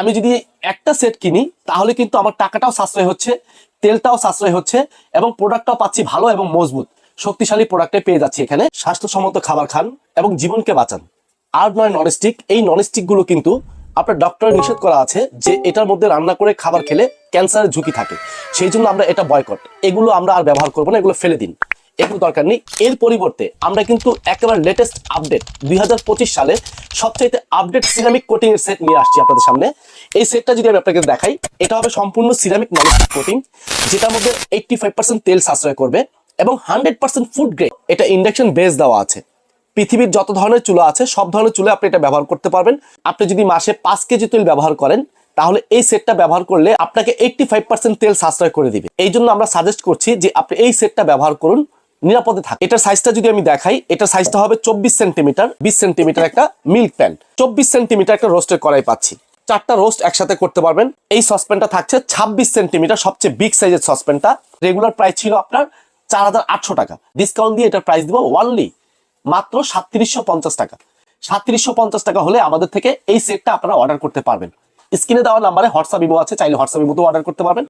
আমি যদি একটা সেট কিনি, তাহলে কিন্তু আমার টাকাটাও সাশ্রয় হচ্ছে, তেলটাও সাশ্রয় হচ্ছে, এবং প্রোডাক্টটাও পাচ্ছি ভালো এবং মজবুত। শক্তিশালী প্রোডাক্টে পেয়ে যাচ্ছি এখানে। স্বাস্থ্যসম্মত খাবার খান এবং জীবনকে বাঁচান। আর নয় ননস্টিক এই ননস্টিকগুলো কিন্তু আপনার ডক্টর নিষেধ করা আছে যে এটার মধ্যে রান্না করে খাবার খেলে ক্যান্সারের ঝুঁকি থাকে। সেই জন্য আমরা এটা বয়কট এগুলো আমরা আর ব্যবহার করব না, এগুলো ফেলে দিন। এগুলো দরকার নেই। এর পরিবর্তে আমরা কিন্তু একেবারে লেটেস্ট আপডেট দুই হাজার পঁচিশ সালে সবচাইতে আপডেট সিরামিক কোটিং এর সেট নিয়ে আসছি আপনাদের সামনে। এই সেটটা যদি আমি আপনাকে দেখাই, এটা হবে সম্পূর্ণ সিরামিক ননস্টিক কোটিং যেটার মধ্যে এইটটি তেল সাশ্রয় করবে এবং হান্ড্রেড পার্সেন্ট ফুড গ্রেড এটা ইন্ডাকশন বেস দেওয়া আছে। পৃথিবীর যত ধরনের চুলা আছে, সব ধরনের চুলে আপনি এটা ব্যবহার করতে পারবেন। আপনি যদি মাসে পাঁচ কেজি তেল ব্যবহার করেন, তাহলে এই সেটটা ব্যবহার করলে আপনাকে এইটটি ফাইভ পার্সেন্ট তেল সাশ্রয় করে দিবে। এই জন্য আমরা সাজেস্ট করছি যে আপনি এই সেটটা ব্যবহার করুন। নিরাপদে থাকে। এটার সাইজটা যদি আমি দেখাই এটার সাইজটা হবে চব্বিশ সেন্টিমিটার বিশ সেন্টিমিটার একটা মিল্ক প্যান চব্বিশ সেন্টিমিটার একটা রোস্টের কড়াই পাচ্ছি। চারটা রোস্ট একসাথে করতে পারবেন। এই সসপ্যানটা থাকছে ছাব্বিশ সেন্টিমিটার সবচেয়ে বিগ সাইজের সসপ্যানটা রেগুলার প্রাইস ছিল আপনার চার হাজার আটশো টাকা। ডিসকাউন্ট দিয়ে এটার প্রাইস দিব ওয়ানলি মাত্র সাতত্রিশশো পঞ্চাশ টাকা। সাতত্রিশশো পঞ্চাশ টাকা হলে আমাদের থেকে এই সেটটা আপনারা অর্ডার করতে পারবেন। স্ক্রিনে দেওয়া নাম্বারে হোয়াটসঅ্যাপ ইমো আছে, চাইলে হোয়াটসঅ্যাপ ইমোতেও অর্ডার করতে পারবেন।